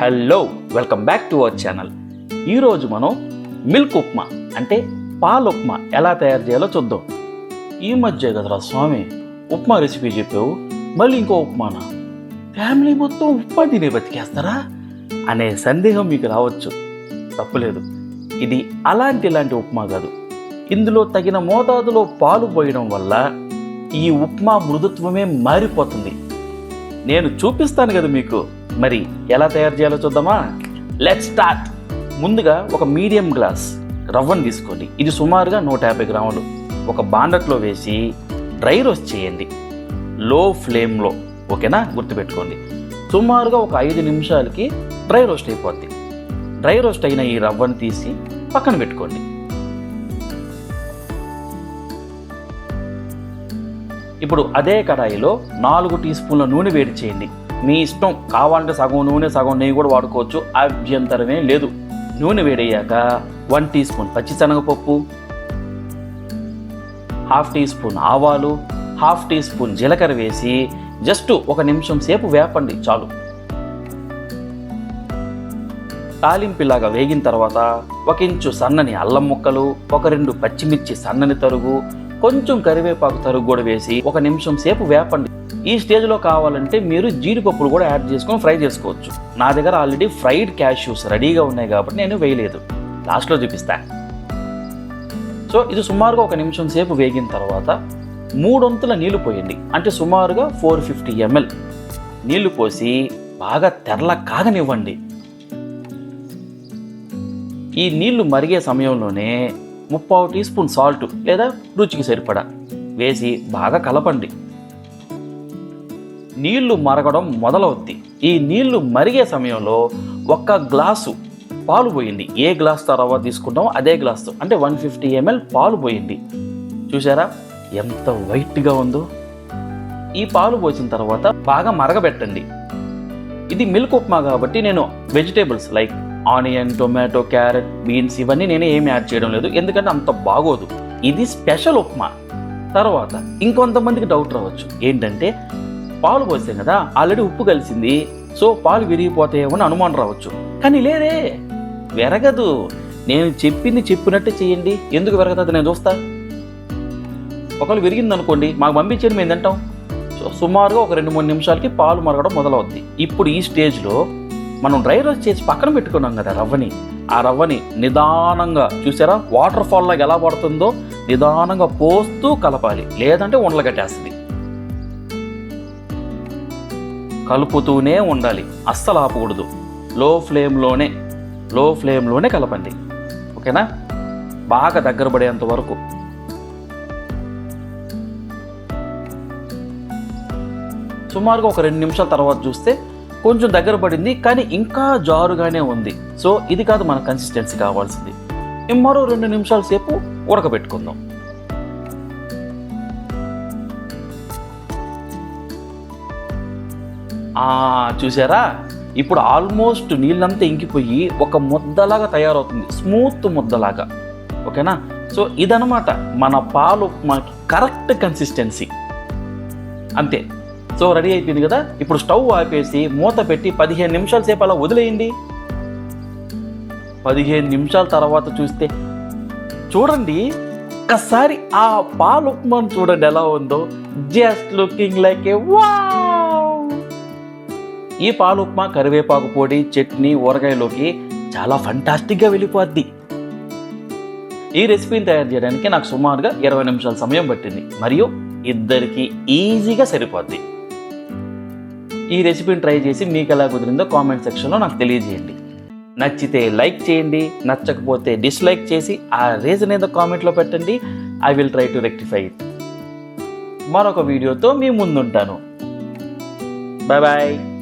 Hello welcome back to our channel. ఈరోజు మనం milk upma అంటే పాల ఉప్మా ఎలా తయారు చేయాలో చూద్దాం. ఈ మధ్య కదరా స్వామి ఉప్మా రెసిపీ చెప్పావు మళ్ళీ ఇంకో ఉప్మానా? ఫ్యామిలీ మొత్తం ఉప్మా తినే బతికేస్తారా? అనే సందేహం మీకు రావచ్చు. తప్పులేదు. ఇది అలాంటి ఇలాంటి ఉప్మా కాదు. ఇందులో తగిన మోతాదులో పాలు పోయడం వల్ల ఈ ఉప్మా మృదుత్వమే మారిపోతుంది. నేను చూపిస్తాను కదా మీకు. మరి ఎలా తయారు చేయాలో చూద్దామా? లెట్ స్టార్ట్ ముందుగా ఒక మీడియం గ్లాస్ రవ్వను తీసుకోండి. ఇది సుమారుగా నూట యాభై గ్రాములు. ఒక బాండట్లో వేసి డ్రై రోస్ట్ చేయండి. లో ఫ్లేమ్లో ఓకేనా? గుర్తుపెట్టుకోండి. సుమారుగా ఒక ఐదు నిమిషాలకి డ్రై రోస్ట్ అయిపోద్ది. డ్రై రోస్ట్ అయిన ఈ రవ్వను తీసి పక్కన పెట్టుకోండి. ఇప్పుడు అదే కడాయిలో నాలుగు టీ స్పూన్ల నూనె వేడి చేయండి. మీ ఇష్టం కావాలంటే సగం నూనె సగం నెయ్యి కూడా వాడుకోవచ్చు. అభ్యంతరమే లేదు. నూనె వేడయ్యాక వన్ టీ స్పూన్ పచ్చిశనగపప్పు హాఫ్ టీ స్పూన్ ఆవాలు హాఫ్ టీ స్పూన్ జీలకర్ర వేసి జస్ట్ ఒక నిమిషం సేపు వేపండి చాలు. తాలింపిలాగా వేగిన తర్వాత ఒక ఇంచు సన్నని అల్లం ముక్కలు ఒక రెండు పచ్చిమిర్చి సన్నని తరుగు కొంచెం కరివేపాకు తరుగు కూడా వేసి ఒక నిమిషం సేపు వేపండి ఈ స్టేజ్లో కావాలంటే మీరు జీడిపప్పులు కూడా యాడ్ చేసుకొని ఫ్రై చేసుకోవచ్చు. నా దగ్గర ఆల్రెడీ ఫ్రైడ్ క్యాష్యూస్ రెడీగా ఉన్నాయి కాబట్టి నేను వేయలేదు. లాస్ట్లో చూపిస్తా. సో ఇది సుమారుగా ఒక నిమిషం సేపు వేగిన తర్వాత మూడొంతుల నీళ్ళు పోయండి. అంటే సుమారుగా ఫోర్ ఫిఫ్టీ ఎంఎల్. నీళ్ళు పోసి బాగా తెరల కాగనివ్వండి. ఈ నీళ్ళు మరిగే సమయంలోనే ముప్పావు టీ స్పూన్ సాల్ట్ లేదా రుచికి సరిపడా. వేసి బాగా కలపండి. నీళ్ళు మరగడం మొదలవుద్ది. ఈ నీళ్ళు మరిగే సమయంలో ఒక్క గ్లాసు పాలు పోయింది. ఏ గ్లాస్ తర్వాత తీసుకుంటామో అదే గ్లాస్తో అంటే వన్ ఫిఫ్టీ ఎంఎల్ పాలు పోయింది. చూసారా ఎంత వైట్గా ఉందో. ఈ పాలు పోసిన తర్వాత బాగా మరగబెట్టండి. ఇది మిల్క్ ఉప్మా కాబట్టి నేను vegetables like onion tomato carrot beans ఇవన్నీ నేను ఏమి యాడ్ చేయడం లేదు. ఎందుకంటే అంత బాగోదు. ఇది స్పెషల్ ఉప్మా. తర్వాత ఇంకొంతమందికి డౌట్ రావచ్చు. ఏంటంటే పాలు పోసాం కదా ఆల్రెడీ ఉప్పు కలిసింది. సో పాలు విరిగిపోతాయేమో అని అనుమానం రావచ్చు. కానీ లేదే విరగదు. నేను చెప్పింది చెప్పినట్టు చేయండి. ఎందుకు విరగదు నేను చూస్తా. ఒకవేళ విరిగింది అనుకోండి మాకు పంపించేది మేము తింటాం. సుమారుగా ఒక రెండు మూడు నిమిషాలకి పాలు మరగడం మొదలవుద్ది. ఇప్పుడు ఈ స్టేజ్లో మనం డ్రై రోస్ట్ చేసి పక్కన పెట్టుకున్నాం కదా రవ్వని. ఆ రవ్వని నిదానంగా చూసారా? వాటర్ ఫాల్ లాగా ఎలా పడుతుందో నిదానంగా పోస్తూ కలపాలి. లేదంటే ఉండలు కట్టేస్తుంది. కలుపుతూనే ఉండాలి. అస్సలు ఆపకూడదు. లో ఫ్లేమ్లోనే లో ఫ్లేమ్లోనే కలపండి. ఓకేనా? బాగా దగ్గర పడేంత వరకు. సుమారుగా ఒక రెండు నిమిషాల తర్వాత చూస్తే కొంచెం దగ్గర పడింది కానీ ఇంకా జారుగానే ఉంది. సో ఇది కాదు మన కన్సిస్టెన్సీ కావాల్సింది. మరో రెండు నిమిషాల సేపు ఉడకబెట్టుకుందాం. చూసారా? ఇప్పుడు ఆల్మోస్ట్ నీళ్ళంతా ఇంకిపోయి ఒక ముద్దలాగా తయారవుతుంది. స్మూత్ ముద్దలాగా. ఓకేనా? సో ఇదనమాట మన పాలు ఉప్మాకి కరెక్ట్ కన్సిస్టెన్సీ అంతే. సో రెడీ అయిపోయింది కదా? ఇప్పుడు స్టవ్ ఆపేసి మూత పెట్టి పదిహేను నిమిషాల సేపు అలా వదిలేయండి. పదిహేను నిమిషాల తర్వాత చూస్తే చూడండి ఒక్కసారి ఆ పాలు ఉప్మాను చూడండి ఎలా ఉందో. జస్ట్ లుకింగ్ లైక్ ఏ వా ఈ పాలు ఉప్మా కరివేపాకు పొడి చట్నీ ఊరగాయలోకి చాలా ఫంటాస్టిక్గా వెళ్ళిపోద్ది. ఈ రెసిపీని తయారు చేయడానికి నాకు సుమారుగా ఇరవై నిమిషాల సమయం పట్టింది. మరియు ఇద్దరికి ఈజీగా సరిపోద్ది. ఈ రెసిపీని ట్రై చేసి మీకు ఎలా కుదిరిందో కామెంట్ సెక్షన్లో నాకు తెలియజేయండి. నచ్చితే లైక్ చేయండి నచ్చకపోతే డిస్లైక్ చేసి ఆ రీజన్ ఏదో కామెంట్లో పెట్టండి. I will try to rectify it మరొక వీడియోతో మీ ముందుంటాను. Bye bye